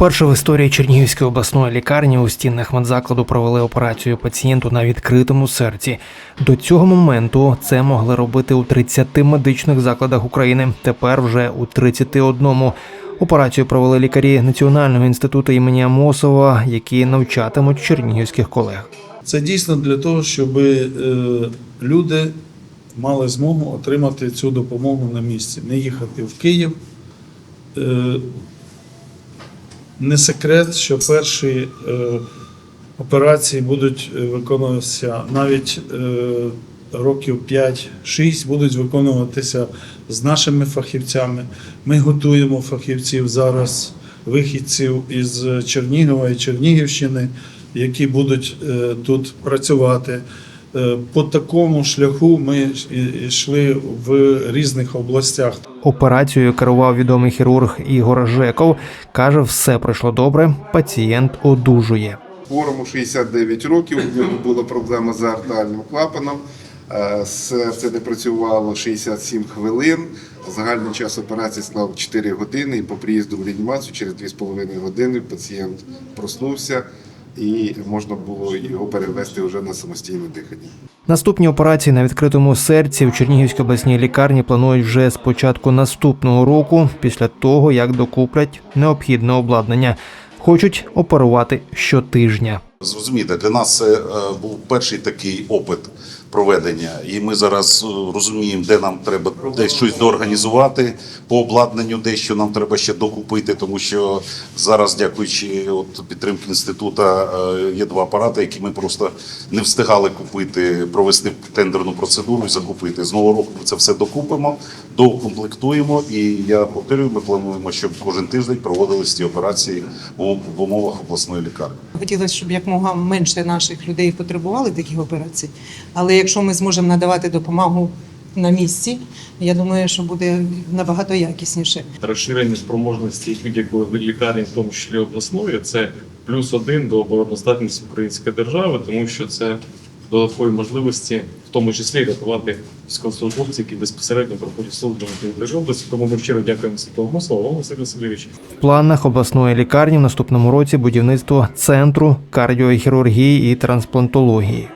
Вперше в історії Чернігівської обласної лікарні у стінах медзакладу провели операцію пацієнту на відкритому серці. До цього моменту це могли робити у 30 медичних закладах України. Тепер вже у 31. Операцію провели лікарі Національного інституту імені Амосова, які навчатимуть чернігівських колег. Це дійсно для того, щоб е, люди мали змогу отримати цю допомогу на місці, не їхати в Київ. Не секрет, що перші е, операції будуть е, виконуватися навіть е, років 5-6 будуть виконуватися з нашими фахівцями. Ми готуємо фахівців зараз, вихідців із Чернігова і Чернігівщини, які будуть тут працювати. Е, По такому шляху ми йшли в різних областях. Операцією керував відомий хірург Ігор Жеков. каже, все пройшло добре. Пацієнт одужує. Хворому 69 років, у нього була проблема з артеріальним клапаном. Е, Серце не працювало 67 хвилин. Загальний час операції склав 4 години. І по приїзду в реанімацію через 2,5 години пацієнт проснувся і можна було його перевести вже на самостійне дихання. Наступні операції на відкритому серці в Чернігівській обласній лікарні планують вже з початку наступного року, після того як докуплять необхідне обладнання. Хочуть оперувати щотижня. Зрозумієте, для нас це е, був перший такий опит проведення, і ми зараз е, розуміємо, де нам треба десь щось доорганізувати по обладнанню, дещо нам треба ще докупити, тому що зараз, дякуючи от підтримки інституту, е, є два апарати, які ми просто не встигали купити, провести тендерну процедуру і закупити. З нового року це все докупимо, доукомплектуємо. І я повторюю, ми плануємо, щоб кожен тиждень проводились ці операції в умовах обласної лікарні. Хотілося, щоб якомога менше наших людей потребували таких операцій. Але якщо ми зможемо надавати допомогу на місці, я думаю, що буде набагато якісніше. розширення спроможності будь-якої лікарні, в тому числі обласної, це плюс один до обороноздатності української держави, тому що це додаткові можливості, в тому числі рятувати військовослужбовців, які безпосередньо проходять службу території області. Тому ми щиро дякуємо Святого Мосова, вам Василь Васильович. В планах обласної лікарні в наступному році будівництво центру кардіохірургії і трансплантології.